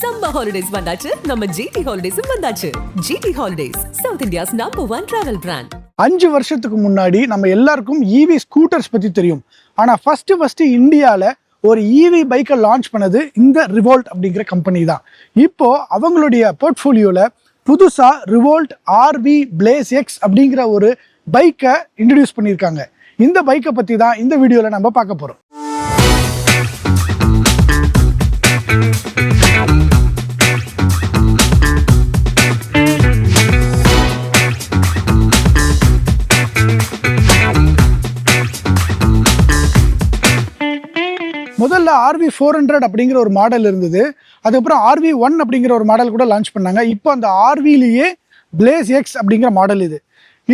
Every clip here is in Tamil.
சம்மர் ஹாலிடேஸ் வந்தாச்சு. நம்ம ஜிடி ஹாலிடேஸும் வந்தாச்சு. GT holidays South India's number one travel brand அஞ்சு வருஷத்துக்கு முன்னாடி நம்ம எல்லாருக்கும் இவி ஸ்கூட்டர்ஸ் பற்றி தெரியும். ஆனால் ஃபஸ்ட்டு ஃபஸ்ட்டு இந்தியாவில் ஒரு இவி பைக்கை லான்ச் பண்ணது இந்த ரிவோல்ட் அப்படிங்கிற கம்பெனி தான். இப்போ அவங்களுடைய போர்ட்ஃபோலியோவில் புதுசாக ரிவோல்ட் ஆர்வி பிளேஸ் எக்ஸ் அப்படிங்கிற ஒரு பைக்கை இன்ட்ரடியூஸ் பண்ணியிருக்காங்க. இந்த பைக்கை பற்றி தான் இந்த வீடியோவில் நம்ம பார்க்க போகிறோம் ஃபோர் ஹண்ட்ரட் அப்படிங்கிற ஒரு மாடல் இருந்தது. அதுக்கப்புறம் ஆர்வி ஒன் அப்படிங்கிற ஒரு மாடல் கூட லான்ச் பண்ணாங்க. இப்போ அந்த ஆர்விலேயே பிளேஸ் எக்ஸ் அப்படிங்கிற மாடல் இது.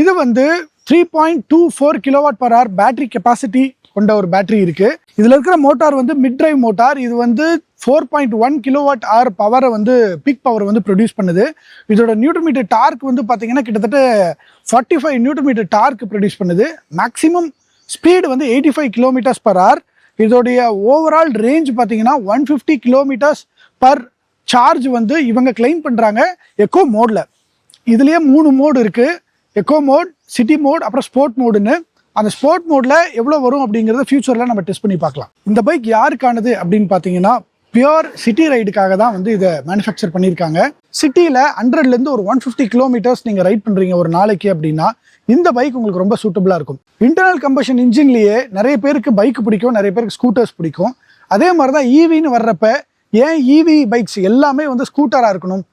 இது வந்து three point two four kilowatt per hour battery capacity கொண்ட ஒரு பேட்டரி இருக்கு. இதில் இருக்கிற மோட்டார் வந்து மிட் டிரைவ் மோட்டார் இது வந்து ஃபோர் பாயிண்ட் ஒன் கிலோவாட் ஆர் பவரை வந்து பிக் பவர் வந்து ப்ரொடியூஸ் பண்ணுது. இதோட நியூட்ரமீட்டர் டார்க் வந்து பார்த்தீங்கன்னா கிட்டத்தட்ட forty five newton metre torque produce பண்ணுது. மேக்ஸிமம் ஸ்பீடு வந்து eighty five kilometres per hour இதோடைய ஓவரால் ரேஞ்ச் பார்த்தீங்கன்னா one fifty kilometres per charge வந்து இவங்க கிளைம் பண்ணுறாங்க எக்கோ மோடில் இதுலேயே மூணு மோடு இருக்குது எக்கோ மோட் சிட்டி மோட் அப்புறம் ஸ்போர்ட் மோடுன்னு அந்த ஸ்போர்ட் மோடில் எவ்வளோ வரும் அப்படிங்கிறத ஃபியூச்சரில் நம்ம டெஸ்ட் பண்ணி பார்க்கலாம். இந்த பைக் யாருக்கானது அப்படின்னு பார்த்தீங்கன்னா பியோர் சிட்டி ரைடுக்காக தான் வந்து இதை மேனுஃபேக்சர் பண்ணியிருக்காங்க. சிட்டியில் ஹண்ட்ரட்லேருந்து ஒரு ஒன் ஃபிஃப்டி கிலோமீட்டர்ஸ் நீங்கள் ரைட் பண்ணுறீங்க ஒரு நாளைக்கு அப்படின்னா இந்த பைக் உங்களுக்கு ரொம்ப சூட்டபுளாக இருக்கும். இன்டர்னல் கம்பஷன் இன்ஜின்லேயே நிறைய பேருக்கு பைக் பிடிக்கும் நிறைய பேருக்கு ஸ்கூட்டர்ஸ் பிடிக்கும். அதே மாதிரி தான் ஈவின்னு வர்றப்ப ஏன் ஈவி பைக்ஸ் எல்லாமே வந்து ஸ்கூட்டராக இருக்கணும்?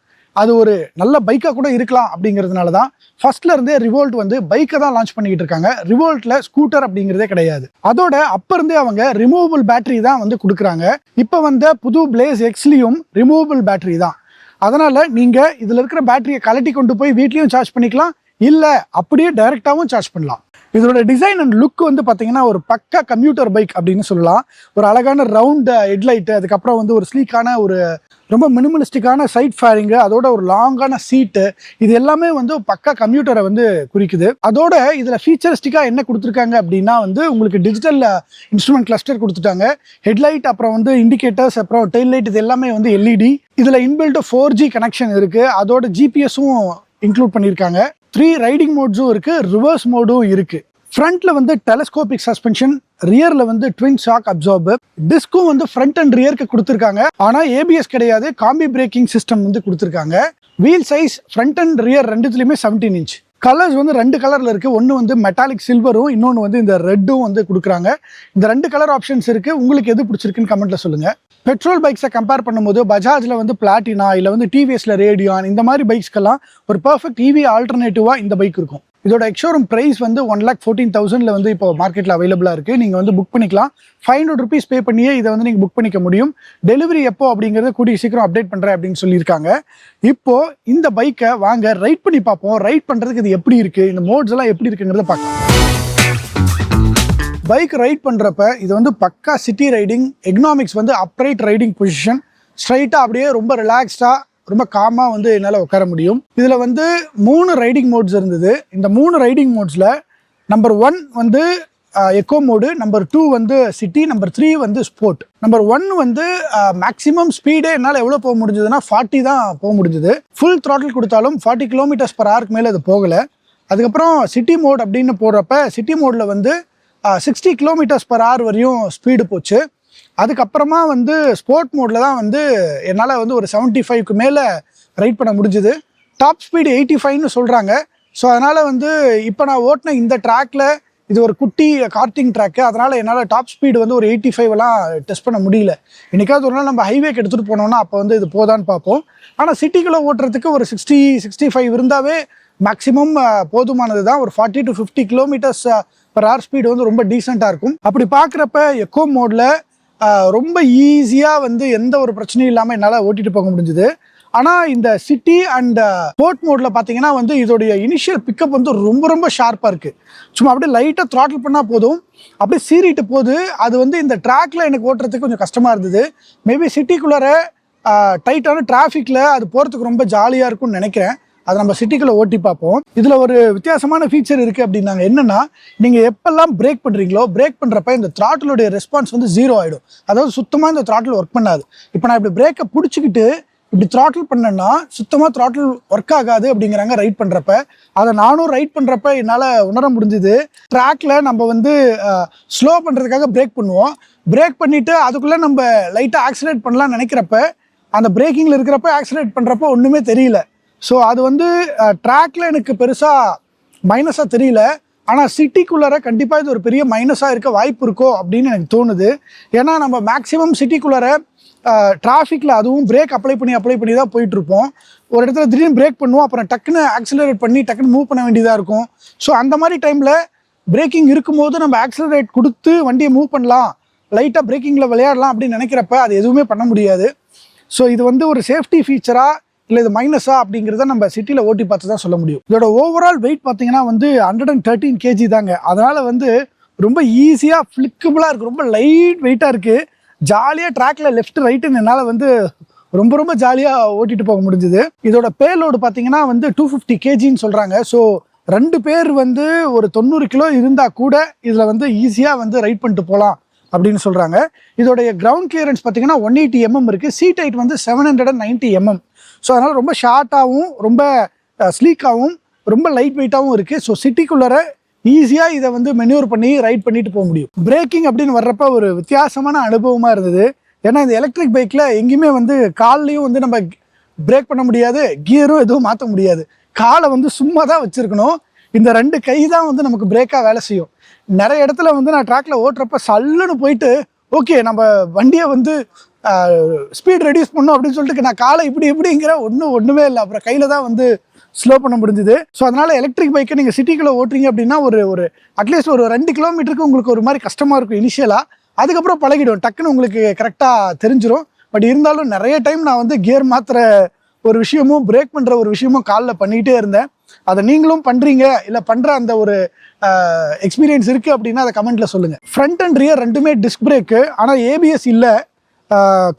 அது ஒரு நல்ல பைக்காக கூட இருக்கலாம் அப்படிங்கிறதுனால தான் ஃபர்ஸ்ட்லேருந்தே ரிவோல்ட் வந்து பைக்கை தான் லான்ச் பண்ணிக்கிட்டு இருக்காங்க. ரிவோல்ட்டில் ஸ்கூட்டர் அப்படிங்கிறதே கிடையாது. அதோட அப்போருந்தே அவங்க ரிமூவபிள் பேட்டரி தான் வந்து கொடுக்குறாங்க. இப்போ வந்த புது பிளேஸ் எக்ஸ்லியும் ரிமூவபிள் பேட்டரி தான். அதனால் நீங்கள் இதில் இருக்கிற பேட்டரியை கலட்டி கொண்டு போய் வீட்லேயும் சார்ஜ் பண்ணிக்கலாம். இல்லை அப்படியே டைரெக்டாகவும் சார்ஜ் பண்ணலாம். இதோட டிசைன் அண்ட் லுக் வந்து பார்த்தீங்கன்னா ஒரு பக்கா கம்ப்யூட்டர் பைக் அப்படின்னு சொல்லலாம். ஒரு அழகான ரவுண்ட் ஹெட்லைட்டு அதுக்கப்புறம் வந்து ஒரு ஸ்லீக்கான ஒரு ரொம்ப மினிமலிஸ்டிக்கான சைட் ஃபேரிங்கு அதோட ஒரு லாங்கான சீட்டு இது எல்லாமே வந்து பக்கா கம்ப்யூட்டரை வந்து குறிக்குது. அதோட இதில் ஃபீச்சரிஸ்டிக்காக என்ன கொடுத்துருக்காங்க அப்படின்னா வந்து உங்களுக்கு டிஜிட்டல் இன்ஸ்ட்ருமெண்ட் கிளஸ்டர் கொடுத்துட்டாங்க. ஹெட்லைட் அப்புறம் வந்து இண்டிகேட்டர்ஸ் அப்புறம் டெயில் லைட் இது எல்லாமே வந்து எல்இடி இதில் இன்பில்ட் ஃபோர் ஜி கனெக்ஷன் இருக்குது அதோட ஜிபிஎஸும் இன்க்ளூட் பண்ணியிருக்காங்க த்ரீ ரைடிங் மோட்ஸும் இருக்குது ரிவர்ஸ் மோடும் இருக்குது ஃப்ரண்ட்ல வந்து டெலஸ்கோபிக் சஸ்பென்ஷன் ரியர்ல வந்து ட்வின் ஷாக் அப்சார்பர் டிஸ்க்கும் வந்து ஃப்ரண்ட் அண்ட் ரியருக்கு கொடுத்துருக்காங்க. ஆனா ஏபிஎஸ் கிடையாது. காம்பி பிரேக்கிங் சிஸ்டம் வந்து கொடுத்துருக்காங்க. Wheel size front and rear ரெண்டுத்துலயுமே 17 inch colours வந்து ரெண்டு கலர்ல இருக்கு. ஒன்று வந்து மெட்டாலிக் சில்வரும் இன்னொன்று வந்து இந்த ரெட்டும் வந்து கொடுக்குறாங்க. இந்த ரெண்டு கலர் ஆப்ஷன்ஸ் இருக்கு. உங்களுக்கு எது பிடிச்சிருக்குன்னு கமெண்ட்ல சொல்லுங்க. பெட்ரோல் பைக்ஸை கம்பேர் பண்ணும்போது பஜாஜில் வந்து பிளாட்டினா இல்லை வந்து டிவிஎஸ்ல ரேடியான் இந்த மாதிரி பைக்ஸ்க்கெல்லாம் ஒரு பர்ஃபெக்ட் இவி ஆல்டர்னேட்டிவா இந்த பைக் இருக்கும். இதோட எக்ஷோரூம் ப்ரைஸ் வந்து ஒன் லேக் ஃபோர்டீன் தௌசண்ட்ல வந்து இப்போ மார்க்கெட்டில் அவைலபிளாக இருக்குது நீங்கள் வந்து புக் பண்ணிக்கலாம். ஃபைவ் ஹண்ட்ரட் ருபீஸ் பே பண்ணியே இதை வந்து நீங்கள் புக் பண்ணிக்க முடியும். டெலிவரி எப்போ அப்படிங்கிறத கூடிய சீக்கிரம் அப்டேட் பண்ணுறேன் அப்படின்னு சொல்லியிருக்காங்க. இப்போ இந்த பைக்கை வாங்க ரைட் பண்ணி பார்ப்போம். ரைட் பண்ணுறதுக்கு இது எப்படி இருக்குது இந்த மோட்ஸ் எல்லாம் எப்படி இருக்குங்கிறத பார்க்கலாம். பைக் ரைட் பண்ணுறப்ப இது வந்து பக்கா சிட்டி ரைடிங் எக்னாமிக்ஸ் வந்து அப்ரைட் ரைடிங் பொசிஷன் ஸ்ட்ரைட்டாக அப்படியே ரொம்ப ரிலாக்ஸ்டாக ரொம்ப காமாக வந்து என்னால் உட்கார முடியும். இதில் வந்து மூணு ரைடிங் மோட்ஸ் இருந்தது. இந்த மூணு ரைடிங் மோட்ஸில் நம்பர் ஒன் வந்து எக்கோ மோடு நம்பர் டூ வந்து சிட்டி நம்பர் த்ரீ வந்து ஸ்போர்ட் நம்பர் ஒன் வந்து மேக்ஸிமம் ஸ்பீடே என்னால் எவ்வளோ போக முடிஞ்சதுன்னா ஃபார்ட்டி தான் போக முடிஞ்சது. ஃபுல் த்ராட்டில் கொடுத்தாலும் ஃபார்ட்டி கிலோமீட்டர்ஸ் பர் ஹவருக்கு மேலே அது போகலை. அதுக்கப்புறம் சிட்டி மோட் அப்படின்னு போடுறப்ப சிட்டி மோடில் வந்து சிக்ஸ்டி கிலோமீட்டர்ஸ் பர் ஹவர் வரையும் ஸ்பீடு போச்சு. அதுக்கப்புறமா வந்து ஸ்போர்ட் மோடில் தான் வந்து என்னால் வந்து ஒரு செவன்ட்டி ஃபைவ்க்கு மேலே ரைட் பண்ண முடிஞ்சுது. டாப் ஸ்பீடு எயிட்டி ஃபைவ்னு சொல்கிறாங்க ஸோ அதனால் வந்து இப்போ நான் ஓட்டின இந்த ட்ராக்ல இது ஒரு குட்டி கார்டிங் ட்ராக்கு அதனால் என்னால் டாப் ஸ்பீடு வந்து ஒரு எயிட்டி ஃபைவ்லாம் டெஸ்ட் பண்ண முடியல. இன்றைக்காவது ஒரு நாள் நம்ம ஹைவேக்கு எடுத்துகிட்டு போனோம்னா அப்போ வந்து இது போதான்னு பார்ப்போம். ஆனால் சிட்டிக்குள்ளே ஓட்டுறதுக்கு ஒரு சிக்ஸ்டி சிக்ஸ்டி ஃபைவ் இருந்தாவே மேக்ஸிமம் போதுமானது தான் ஒரு forty to fifty kilometres per hour speed வந்து ரொம்ப டீசெண்டாக இருக்கும். அப்படி பார்க்குறப்ப எக்கோ மோடில் ரொம்ப ஈஸியாக வந்து எந்த ஒரு பிரச்சனையும் இல்லாமல் என்னால் ஓட்டிட்டு போக முடிஞ்சுது. ஆனால் இந்த சிட்டி அண்ட் போர்ட் மோடில் பார்த்தீங்கன்னா வந்து இதோடைய இனிஷியல் பிக்கப் வந்து ரொம்ப ரொம்ப ஷார்ப்பாக இருக்குது சும்மா அப்படியே லைட்டாக த்ராட்டில் பண்ணால் போதும். அப்படியே சீறிட்டு போகுது அது வந்து இந்த ட்ராக்ல எனக்கு ஓட்டுறதுக்கு கொஞ்சம் கஷ்டமாக இருந்தது. மேபி சிட்டிக்குள்ளார டைட்டான டிராஃபிக்கில் அது போகிறதுக்கு ரொம்ப ஜாலியாக இருக்கும்னு நினைக்கிறேன். அதை நம்ம சிட்டிக்குள்ளே ஓட்டி பார்ப்போம். இதில் ஒரு வித்தியாசமான ஃபீச்சர் இருக்குது அப்படின்னாங்க. என்னென்னா நீங்கள் எப்பெல்லாம் பிரேக் பண்ணுறீங்களோ பிரேக் பண்ணுறப்ப இந்த த்ராட்டிலுடைய ரெஸ்பான்ஸ் வந்து ஜீரோ ஆகிடும் அதாவது சுத்தமாக இந்த த்ராட்டில் ஒர்க் பண்ணாது. இப்போ நான் இப்படி பிரேக்கை பிடிச்சிக்கிட்டு இப்படி த்ராட்டில் பண்ணேன்னா சுத்தமாக த்ராட்டில் ஒர்க் ஆகாது அப்படிங்கிறாங்க ரைட் பண்ணுறப்ப அதை நானும் ரைட் பண்ணுறப்ப என்னால் உணர முடிஞ்சுது. ட்ராக்ல நம்ம வந்து ஸ்லோ பண்ணுறதுக்காக பிரேக் பண்ணுவோம். பிரேக் பண்ணிவிட்டு அதுக்குள்ளே நம்ம லைட்டாக ஆக்சிலேட் பண்ணலாம்னு நினைக்கிறப்ப அந்த பிரேக்கிங்கில் இருக்கிறப்ப ஆக்சிலேட் பண்ணுறப்ப ஒன்றுமே தெரியல. ஸோ அது வந்து ட்ராக்ல எனக்கு பெருசாக மைனஸாக தெரியல. ஆனால் சிட்டிக்குள்ளார கண்டிப்பாக இது ஒரு பெரிய மைனஸாக இருக்க வாய்ப்பு இருக்கோ அப்படின்னு எனக்கு தோணுது. ஏன்னா நம்ம மேக்ஸிமம் சிட்டிக்குள்ளார டிராஃபிக்கில் அதுவும் பிரேக் அப்ளை பண்ணி அப்ளை பண்ணி தான் போயிட்டுருப்போம். ஒரு இடத்துல திடீர்னு பிரேக் பண்ணுவோம் அப்புறம் டக்குன்னு ஆக்சிலரேட் பண்ணி டக்குன்னு மூவ் பண்ண வேண்டியதாக இருக்கும். ஸோ அந்த மாதிரி டைமில் பிரேக்கிங் இருக்கும்போது நம்ம ஆக்சிலரேட் கொடுத்து வண்டியை மூவ் பண்ணலாம். லைட்டாக பிரேக்கிங்கில் விளையாடலாம் அப்படின்னு நினைக்கிறப்ப அது எதுவுமே பண்ண முடியாது. ஸோ இது வந்து ஒரு சேஃப்டி ஃபீச்சராக இல்லை இது மைனஸா அப்படிங்கிறத நம்ம சிட்டியில் ஓட்டி பார்த்து தான் சொல்ல முடியும். இதோட ஓவரால் வெயிட் பார்த்தீங்கன்னா வந்து ஹண்ட்ரட் அண்ட் தேர்ட்டீன் கேஜி தாங்க. அதனால் வந்து ரொம்ப ஈஸியாக ஃப்ளிக்கபுளாக இருக்குது ரொம்ப லைட் வெயிட்டாக இருக்குது ஜாலியாக ட்ராக்ல லெஃப்ட் ரைட்டுன்னு என்னால் வந்து ரொம்ப ரொம்ப ஜாலியாக ஓட்டிட்டு போக முடிஞ்சுது. இதோட பேலோடு பார்த்தீங்கன்னா வந்து டூ ஃபிஃப்டி கேஜின்னு சொல்கிறாங்க ஸோ ரெண்டு பேர் வந்து ஒரு தொண்ணூறு கிலோ இருந்தால் கூட இதில் வந்து ஈஸியாக வந்து ரைட் பண்ணிட்டு போகலாம் அப்படின்னு சொல்கிறாங்க இதோடைய கிரவுண்ட் கிளியரன்ஸ் பார்த்தீங்கன்னா ஒன் எயிட்டி எம்எம் இருக்குது சீட் ஹைட் வந்து seven hundred and ninety mm so அதனால் ரொம்ப ஷார்ட்டாகவும் ரொம்ப ஸ்லீக்காகவும் ரொம்ப லைட் வெயிட்டாகவும் இருக்குது ஸோ சிட்டிக்குள்ளார ஈஸியாக இதை வந்து மென்யூர் பண்ணி ரைட் பண்ணிட்டு போக முடியும். பிரேக்கிங் அப்படின்னு வர்றப்ப ஒரு வித்தியாசமான அனுபவமாக இருந்தது. ஏன்னா இந்த எலக்ட்ரிக் பைக்கில் எங்கேயுமே வந்து கால்லையும் வந்து நம்ம பிரேக் பண்ண முடியாது கியரும் எதுவும் மாற்ற முடியாது. காலை வந்து சும்மா தான் வச்சுருக்கணும். இந்த ரெண்டு கை தான் வந்து நமக்கு பிரேக்காக வேலை செய்யும். நிறைய இடத்துல வந்து நான் ட்ராக்ல ஓட்டுறப்ப சல்லுன்னு போயிட்டு ஓகே நம்ம வண்டியை வந்து ஸ்பீட் ரெடியூஸ் பண்ணோம் அப்படின்னு சொல்லிட்டு நான் காலை இப்படி இப்படிங்கிற ஒன்றும் ஒன்றுமே இல்லை. அப்புறம் கையில் தான் வந்து ஸ்லோ பண்ண முடிஞ்சுது. ஸோ அதனால் எலக்ட்ரிக் பைக்கை நீங்கள் சிட்டிக்குள்ளே ஓட்டுறீங்க அப்படின்னா ஒரு ஒரு அட்லீஸ்ட் ஒரு ரெண்டு கிலோமீட்டருக்கு உங்களுக்கு ஒரு மாதிரி கஷ்டமாக இருக்கும் இனிஷியலாக அதுக்கப்புறம் பழகிடும். டக்குன்னு உங்களுக்கு கரெக்டாக தெரிஞ்சிரும். பட் இருந்தாலும் நிறைய டைம் நான் வந்து கியர் மாத்துற ஒரு விஷயமும் பிரேக் பண்ணுற ஒரு விஷயமும் காலில் பண்ணிக்கிட்டே இருந்தேன். அதை நீங்களும் பண்ணுறீங்க இல்லை பண்ணுற அந்த ஒரு எக்ஸ்பீரியன்ஸ் இருக்குது அப்படின்னா அதை கமெண்ட்டில் சொல்லுங்கள் ஃப்ரண்ட் அண்ட் ரியர் ரெண்டுமே டிஸ்க் பிரேக்கு ஆனால் ஏபிஎஸ் இல்லை.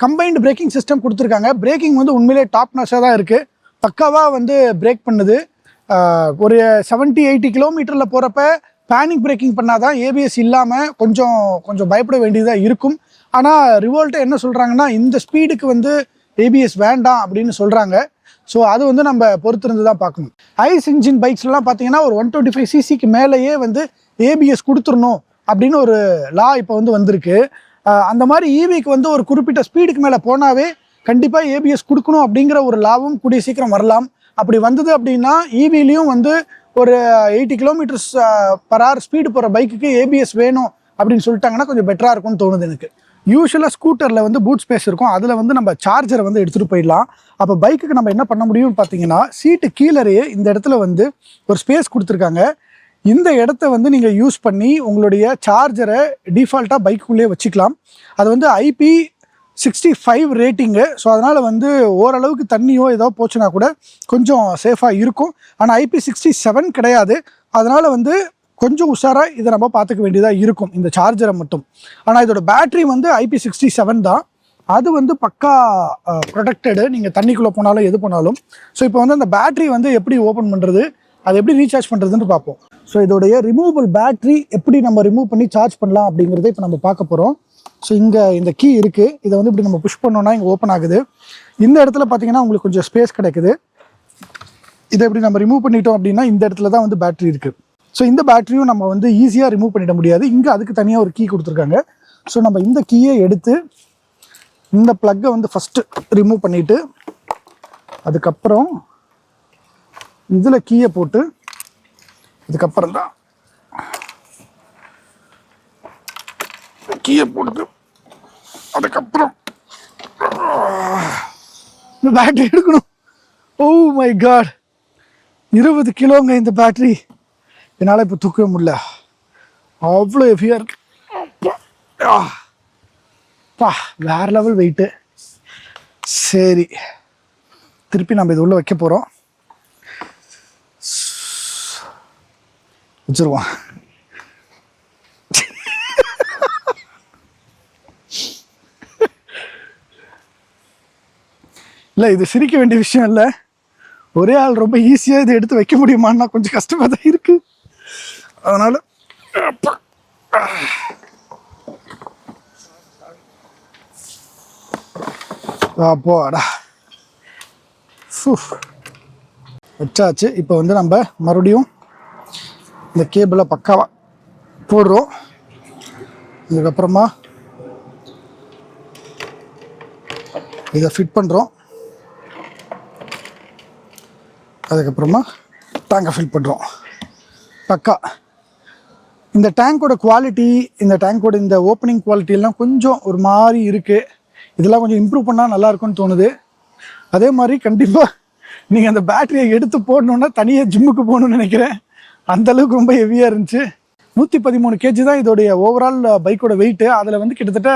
கம்பைன்டு பிரேக்கிங் சிஸ்டம் கொடுத்துருக்காங்க. பிரேக்கிங் வந்து உண்மையிலே டாப் நாச்சாக தான் இருக்குது பக்காவாக வந்து பிரேக் பண்ணுது. ஒரு செவன்ட்டி எயிட்டி கிலோமீட்டரில் போகிறப்ப பேனிக் பிரேக்கிங் பண்ணாதான் ஏபிஎஸ் இல்லாமல் கொஞ்சம் கொஞ்சம் பயப்பட வேண்டியதாக இருக்கும். ஆனால் ரிவோல்ட்டை என்ன சொல்கிறாங்கன்னா இந்த ஸ்பீடுக்கு வந்து ஏபிஎஸ் வேண்டாம் அப்படின்னு சொல்கிறாங்க ஸோ அது வந்து நம்ம பொறுத்திருந்து தான் பார்க்கணும். ஐஸ் இன்ஜின் பைக்ஸ்லாம் பார்த்தீங்கன்னா ஒரு ஒன் டுவெண்ட்டி ஃபைவ் சிசிக்கு மேலேயே வந்து ஏபிஎஸ் கொடுத்துடணும் அப்படின்னு ஒரு லா இப்போ வந்து வந்திருக்கு. அந்த மாதிரி ஈவிக்கு வந்து ஒரு குறிப்பிட்ட ஸ்பீடுக்கு மேலே போனாவே கண்டிப்பாக ஏபிஎஸ் கொடுக்கணும் அப்படிங்கிற ஒரு லாபம் கூடிய சீக்கிரம் வரலாம். அப்படி வந்தது அப்படின்னா ஈவிலையும் வந்து ஒரு eighty kilometres per hour speed போகிற பைக்குக்கு ஏபிஎஸ் வேணும் அப்படின்னு சொல்லிட்டாங்கன்னா கொஞ்சம் பெட்டராக இருக்கும்னு தோணுது எனக்கு. யூஸ்வலாக ஸ்கூட்டரில் வந்து பூட் ஸ்பேஸ் இருக்கும். அதில் வந்து நம்ம சார்ஜரை வந்து எடுத்துகிட்டு போயிடலாம். அப்போ பைக்குக்கு நம்ம என்ன பண்ண முடியும்னு பார்த்தீங்கன்னா சீட்டு கீழேயே இந்த இடத்துல வந்து ஒரு ஸ்பேஸ் கொடுத்துருக்காங்க. இந்த இடத்த வந்து நீங்கள் யூஸ் பண்ணி உங்களுடைய சார்ஜரை டிஃபால்ட்டாக பைக்குள்ளேயே வச்சுக்கலாம். அது வந்து IP sixty five rating so அதனால் வந்து ஓரளவுக்கு தண்ணியோ ஏதோ போச்சுன்னா கூட கொஞ்சம் சேஃபாக இருக்கும். ஆனால் ஐபி சிக்ஸ்டி செவன் கிடையாது. அதனால் வந்து கொஞ்சம் உஷாராக இதை நம்ம பார்த்துக்க வேண்டியதாக இருக்கும் இந்த சார்ஜரை மட்டும். ஆனால் இதோட பேட்டரி வந்து ஐபி சிக்ஸ்டி செவன் தான். அது வந்து பக்கா ப்ரொடெக்டடு நீங்கள் தண்ணிக்குள்ளே போனாலும் எது போனாலும். ஸோ இப்போ வந்து அந்த பேட்டரி வந்து எப்படி ஓப்பன் பண்ணுறது அதை எப்படி ரீசார்ஜ் பண்ணுறதுன்னு பார்ப்போம். ஸோ இதோடைய ரிமூவபிள் பேட்டரி எப்படி நம்ம ரிமூவ் பண்ணி சார்ஜ் பண்ணலாம் அப்படிங்கிறத இப்போ நம்ம பார்க்க போகிறோம் ஸோ இங்கே இந்த கீ இருக்குது இதை வந்து இப்படி நம்ம புஷ் பண்ணோன்னா இங்கே ஓப்பன் ஆகுது. இந்த இடத்துல பார்த்தீங்கன்னா உங்களுக்கு கொஞ்சம் ஸ்பேஸ் கிடைக்குது. இதை இப்படி நம்ம ரிமூவ் பண்ணிட்டோம் அப்படின்னா இந்த இடத்துல தான் வந்து பேட்டரி இருக்குது ஸோ இந்த பேட்டரியும் நம்ம வந்து ஈஸியாக ரிமூவ் பண்ணிட முடியாது. இங்கே அதுக்கு தனியாக ஒரு கீ கொடுத்துருக்காங்க. ஸோ நம்ம இந்த கீயை எடுத்து இந்த ப்ளக்கை வந்து ஃபஸ்ட்டு ரிமூவ் பண்ணிவிட்டு அதுக்கப்புறம் இதில் கீயை போட்டு இதுக்கப்புறம் தான் கீயை போட்டு அதுக்கப்புறம் இந்த பேட்டரி எடுக்கணும். ஓ மை காட் இருபது கிலோங்க இந்த பேட்டரி என்னால் இப்போ தூக்கவே முடியல. அவ்வளோ ஹெவியாக இருக்கு அப்பா. பா வேறு லெவல் வெயிட்டு சரி. திருப்பி நம்ம இது உள்ளே வைக்க போகிறோம் வச்சுருவோம். இல்லை இது சிரிக்க வேண்டிய விஷயம் இல்லை. ஒரே ஆள் ரொம்ப ஈஸியாக இதை எடுத்து வைக்க முடியுமான்னா கொஞ்சம் கஷ்டமாக தான் அதனால அப்பா. வச்சாச்சு. இப்போ வந்து நம்ம மறுபடியும் இந்த கேபிளை பக்காவாக போடுறோம். இதுக்கப்புறமா இதை ஃபிட் பண்ணுறோம் அதுக்கப்புறமா டேங்கை ஃபில் பண்ணுறோம் பக்கா. இந்த டேங்கோட குவாலிட்டி இந்த டேங்கோட இந்த ஓப்பனிங் குவாலிட்டிலாம் கொஞ்சம் ஒரு மாதிரி இருக்குது இதெல்லாம் கொஞ்சம் இம்ப்ரூவ் பண்ணால் நல்லா இருக்கும்னு தோணுது. அதே மாதிரி கண்டிப்பாக நீங்கள் அந்த பேட்டரியை எடுத்து போடணுன்னா தனியாக ஜிம்முக்கு போகணும்னு நினைக்கிறேன். அந்தளவுக்கு ரொம்ப ஹெவியாக இருந்துச்சு. நூற்றி பதிமூணு கேஜி தான் இதோடைய ஓவரால் பைக்கோட வெயிட்டு அதில் வந்து கிட்டத்தட்ட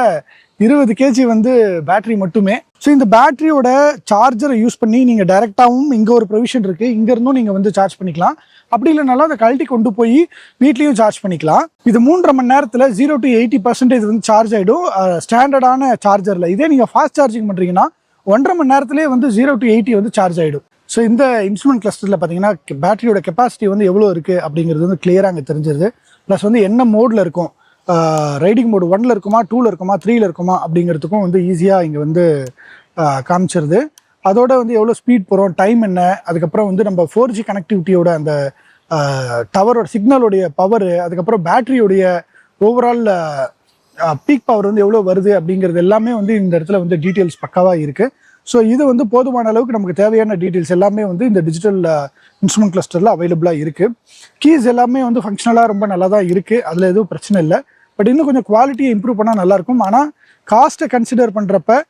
இருபது கேஜி வந்து பேட்டரி மட்டுமே. ஸோ இந்த பேட்டரியோட சார்ஜரை யூஸ் பண்ணி நீங்கள் டைரெக்டாகவும் இங்கே ஒரு ப்ரொவிஷன் இருக்குது இங்கேருந்தும் நீங்கள் வந்து சார்ஜ் பண்ணிக்கலாம். அப்படி இல்லைனாலும் அதை கழட்டி கொண்டு போய் வீட்லேயும் சார்ஜ் பண்ணிக்கலாம். இது மூன்றரை மணி நேரத்தில் ஜீரோ டு எயிட்டி பர்சன்டேஜ் வந்து சார்ஜ் ஆகிடும் ஸ்டாண்டர்டான சார்ஜரில் இதே நீங்கள் ஃபாஸ்ட் சார்ஜிங் பண்ணுறீங்கன்னா ஒன்றரை மணி நேரத்துலேயே வந்து ஜீரோ டு எயிட்டி வந்து சார்ஜ் ஆகிடும் ஸோ இந்த இன்ஸ்ட்ருமெண்ட் கிளஸ்டரில் பார்த்தீங்கன்னா பேட்டரியோட கெப்பாசிட்டி வந்து எவ்வளோ இருக்குது அப்படிங்கிறது வந்து கிளியராக அங்கே தெரிஞ்சிருது. ப்ளஸ் வந்து என்ன மோடில் இருக்கும். ரைடிங் மோடு ஒன்ல இருக்குமா டூவில் இருக்குமா த்ரீயில் இருக்குமா அப்படிங்கிறதுக்கும் வந்து ஈஸியாக இங்கே வந்து காமிச்சிருது. அதோட வந்து எவ்வளோ ஸ்பீட் போகிறோம் டைம் என்ன அதுக்கப்புறம் வந்து நம்ம ஃபோர் ஜி கனெக்டிவிட்டியோட அந்த டவரோட சிக்னலோடைய பவர் அதுக்கப்புறம் பேட்டரியோடைய ஓவரால் பீக் பவர் வந்து எவ்வளோ வருது அப்படிங்கிறது எல்லாமே வந்து இந்த இடத்துல வந்து டீட்டெயில்ஸ் பக்காவாக இருக்குது ஸோ இது வந்து போதுமான அளவுக்கு நமக்கு தேவையான டீட்டெயில்ஸ் எல்லாமே வந்து இந்த டிஜிட்டல் இன்ஸ்ட்ருமெண்ட் கிளஸ்டரில் அவைலபிளாக இருக்குது கீஸ் எல்லாமே வந்து ஃபங்க்ஷனலாக ரொம்ப நல்லா தான் இருக்குது அதில் எதுவும் பிரச்சனை இல்லை. பட் இன்னும் கொஞ்சம் குவாலிட்டியை இம்ப்ரூவ் பண்ணால் நல்லாயிருக்கும். ஆனால் காஸ்ட்டை கன்சிடர் பண்ணுறப்ப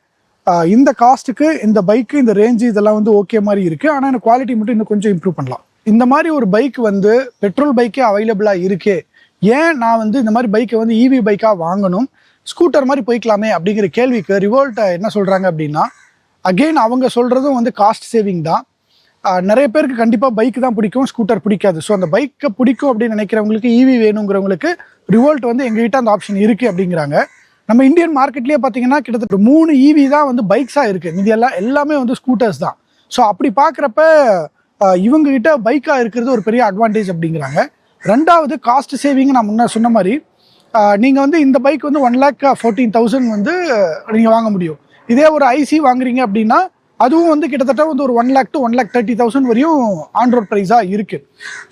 இந்த காஸ்ட்டுக்கு இந்த பைக்கு இந்த ரேஞ்சு இதெல்லாம் வந்து ஓகே மாதிரி இருக்குது ஆனால் எனக்கு குவாலிட்டி மட்டும் இன்னும் கொஞ்சம் இம்ப்ரூவ் பண்ணலாம். இந்த மாதிரி ஒரு பைக் வந்து பெட்ரோல் பைக்கே அவைலபிளாக இருக்கே. ஏன் நான் வந்து இந்த மாதிரி பைக்கை வந்து இவி பைக்காக வாங்கணும்? ஸ்கூட்டர் மாதிரி போய்க்கலாமே அப்படிங்கிற கேள்விக்கு ரிவோல்ட்டை என்ன சொல்கிறாங்க அப்படின்னா அகெயின் அவங்க சொல்கிறதும் வந்து காஸ்ட் சேவிங் தான். நிறைய பேருக்கு கண்டிப்பாக பைக் தான் பிடிக்கும் ஸ்கூட்டர் பிடிக்காது. ஸோ அந்த பைக்கை பிடிக்கும் அப்படின்னு நினைக்கிறவங்களுக்கு ஈவி வேணுங்கிறவங்களுக்கு ரிவோல்ட் வந்து எங்ககிட்ட அந்த ஆப்ஷன் இருக்குது அப்படிங்கிறாங்க. நம்ம இந்தியன் மார்க்கெட்லேயே பார்த்தீங்கன்னா கிட்டத்தட்ட மூணு ஈவி தான் வந்து பைக்ஸாக இருக்குது இது எல்லாம் எல்லாமே வந்து ஸ்கூட்டர்ஸ் தான். ஸோ அப்படி பார்க்குறப்ப இவங்ககிட்ட பைக்காக இருக்கிறது ஒரு பெரிய அட்வான்டேஜ் அப்படிங்கிறாங்க. ரெண்டாவது காஸ்ட் சேவிங் நான் முன்ன சொன்ன மாதிரி நீங்கள் வந்து இந்த பைக் வந்து ஒன் லேக் ஃபோர்டீன் தௌசண்ட் வந்து நீங்கள் வாங்க முடியும். இதே ஒரு ஐசி வாங்குறீங்க அப்படின்னா அதுவும் வந்து கிட்டத்தட்ட வந்து ஒரு one lakh to one lakh thirty thousand வரையும் ஆன் ரோட் ப்ரைஸாக இருக்குது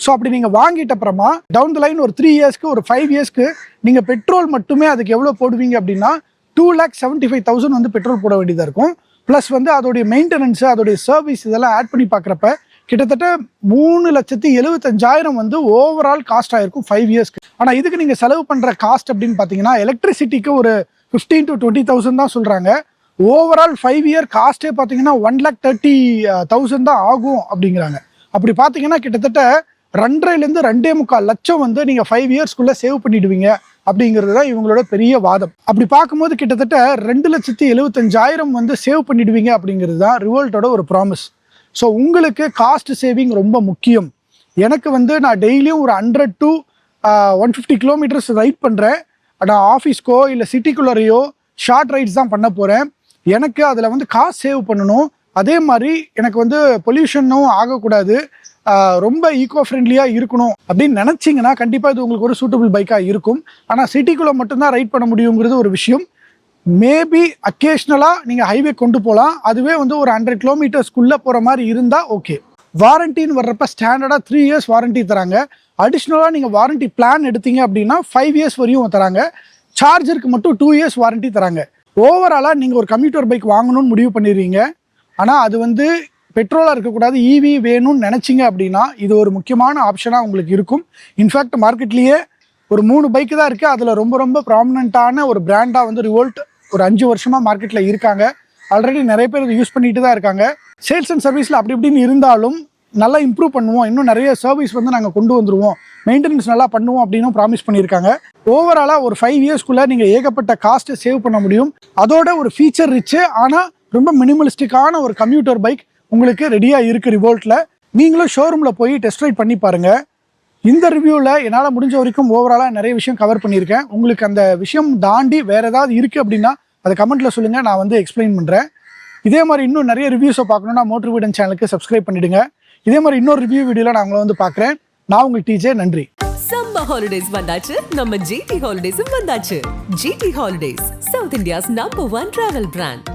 ஸோ அப்படி நீங்கள் வாங்கிட்ட அப்புறமா டவுன் த லைன் ஒரு த்ரீ இயர்ஸ்க்கு ஒரு ஃபைவ் இயர்ஸ்க்கு நீங்கள் பெட்ரோல் மட்டுமே அதுக்கு எவ்வளோ போடுவீங்க அப்படின்னா two lakh seventy five thousand வந்து பெட்ரோல் போட வேண்டியதாக இருக்கும். ப்ளஸ் வந்து அதோடைய மெயின்டெனன்ஸு அதோடைய சர்வீஸ் இதெல்லாம் ஆட் பண்ணி பார்க்குறப்ப கிட்டத்தட்ட மூணு லட்சத்தி எழுபத்தஞ்சாயிரம் வந்து ஓவரால் காஸ்ட் ஆயிருக்கும் ஃபைவ் இயர்ஸ்க்கு ஆனால் இதுக்கு நீங்கள் செலவு பண்ணுற காஸ்ட் அப்படின்னு பார்த்தீங்கன்னா எலக்ட்ரிசிட்டிக்கு ஒரு ஃபிஃப்டீன் டு டுவெண்ட்டி தௌசண்ட் தான் சொல்கிறாங்க ஓவரால் ஃபைவ் இயர் காஸ்ட்டே பார்த்தீங்கன்னா ஒன் லேக் தேர்ட்டி தௌசண்ட் தான் ஆகும் அப்படிங்கிறாங்க. அப்படி பார்த்தீங்கன்னா கிட்டத்தட்ட ரெண்டரைலேருந்து ரெண்டே முக்கால் லட்சம் வந்து நீங்கள் ஃபைவ் இயர்ஸ்க்குள்ளே சேவ் பண்ணிடுவீங்க அப்படிங்கிறது தான் இவங்களோட பெரிய வாதம். அப்படி பார்க்கும்போது கிட்டத்தட்ட ரெண்டு லட்சத்தி எழுபத்தஞ்சாயிரம் வந்து சேவ் பண்ணிடுவீங்க அப்படிங்கிறது தான் ரிவோல்ட்டோட ஒரு ப்ராமிஸ் ஸோ உங்களுக்கு காஸ்ட் சேவிங் ரொம்ப முக்கியம். எனக்கு வந்து நான் டெய்லியும் ஒரு hundred to one fifty kilometres ride பண்ணுறேன் நான் ஆஃபீஸ்க்கோ இல்லை சிட்டிக்குள்ளரையோ ஷார்ட் ரைட்ஸ் தான் பண்ண போகிறேன் எனக்கு அதில் வந்து காசு சேவ் பண்ணணும். அதே மாதிரி எனக்கு வந்து பொல்யூஷனும் ஆகக்கூடாது. ரொம்ப ஈக்கோ ஃப்ரெண்ட்லியாக இருக்கணும் அப்படின்னு நினச்சிங்கன்னா கண்டிப்பாக இது உங்களுக்கு ஒரு சூட்டபிள் பைக்காக இருக்கும். ஆனால் சிட்டிக்குள்ளே மட்டும்தான் ரைட் பண்ண முடியுங்கிறது ஒரு விஷயம். மேபி அக்கேஷ்னலாக நீங்கள் ஹைவே கொண்டு போகலாம் அதுவே வந்து ஒரு ஹண்ட்ரட் கிலோமீட்டர்ஸ்க்குள்ளே போகிற மாதிரி இருந்தால் ஓகே வாரண்டின்னு வர்றப்ப ஸ்டாண்டர்டாக த்ரீ இயர்ஸ் வாரண்ட்டி தராங்க. அடிஷ்னலாக நீங்கள் வாரண்ட்டி பிளான் எடுத்தீங்க அப்படின்னா ஃபைவ் இயர்ஸ் வரையும் தராங்க. சார்ஜருக்கு மட்டும் டூ இயர்ஸ் வாரண்டி தராங்க. ஓவராலாக நீங்கள் ஒரு கம்ப்யூட்டர் பைக் வாங்கணும்னு முடிவு பண்ணிடுவீங்க ஆனால் அது வந்து பெட்ரோலாக இருக்கக்கூடாது ஈவி வேணும்னு நினச்சிங்க அப்படின்னா இது ஒரு முக்கியமான ஆப்ஷனாக உங்களுக்கு இருக்கும். இன்ஃபேக்ட் மார்க்கெட்லேயே ஒரு மூணு பைக்கு தான் இருக்குது அதில் ரொம்ப ரொம்ப ப்ராமினண்ட்டான ஒரு பிராண்டாக வந்து ரிவோல்ட் ஒரு அஞ்சு வருஷமாக மார்க்கெட்டில் இருக்காங்க. ஆல்ரெடி நிறைய பேர் இதை யூஸ் பண்ணிட்டு தான் இருக்காங்க. சேல்ஸ் அண்ட் சர்வீஸில் அப்படி இப்படின்னு இருந்தாலும் நல்லா இம்ப்ரூவ் பண்ணுவோம். இன்னும் நிறைய சர்வீஸ் வந்து நாங்கள் கொண்டு வந்துடுவோம் மெயின்டெனன்ஸ் நல்லா பண்ணுவோம் அப்படின்னு ப்ராமிஸ் பண்ணியிருக்காங்க. ஓவராலாக ஒரு ஃபைவ் இயர்ஸ்க்குள்ளே நீங்கள் ஏகப்பட்ட காஸ்ட்டை சேவ் பண்ண முடியும். அதோட ஒரு ஃபீச்சர் ரிச்சு ஆனால் ரொம்ப மினிமலிஸ்டிக்கான ஒரு கம்ப்யூட்டர் பைக் உங்களுக்கு ரெடியாக இருக்குது ரிவோல்ட்டில் நீங்களும் ஷோரூமில் போய் டெஸ்ட் ரைட் பண்ணி பாருங்கள் இந்த ரிவ்யூவில் என்னால் முடிஞ்ச வரைக்கும் ஓவராலாக நிறைய விஷயம் கவர் பண்ணியிருக்கேன். உங்களுக்கு அந்த விஷயம் தாண்டி வேறு ஏதாவது இருக்குது அப்படின்னா அதை கமெண்ட்டில் சொல்லுங்கள் நான் வந்து எக்ஸ்பிளைன் பண்ணுறேன் இதே மாதிரி இன்னும் நிறைய ரிவ்யூஸை பார்க்கணுன்னா மோட்டர் வீடன் சேனலுக்கு சப்ஸ்கிரைப் பண்ணிடுங்க. இதே மாதிரி இன்னொரு ரிவ்யூ வீடியோவில் நான் உங்களை வந்து பார்க்குறேன். நான் உங்கள் டீச்சர் நன்றி. சம்ம ஹாலிடேஸ் வந்தாச்சு. நம்ம ஜிடி ஹாலிடேஸும் வந்தாச்சு. GT holidays south India's number one travel brand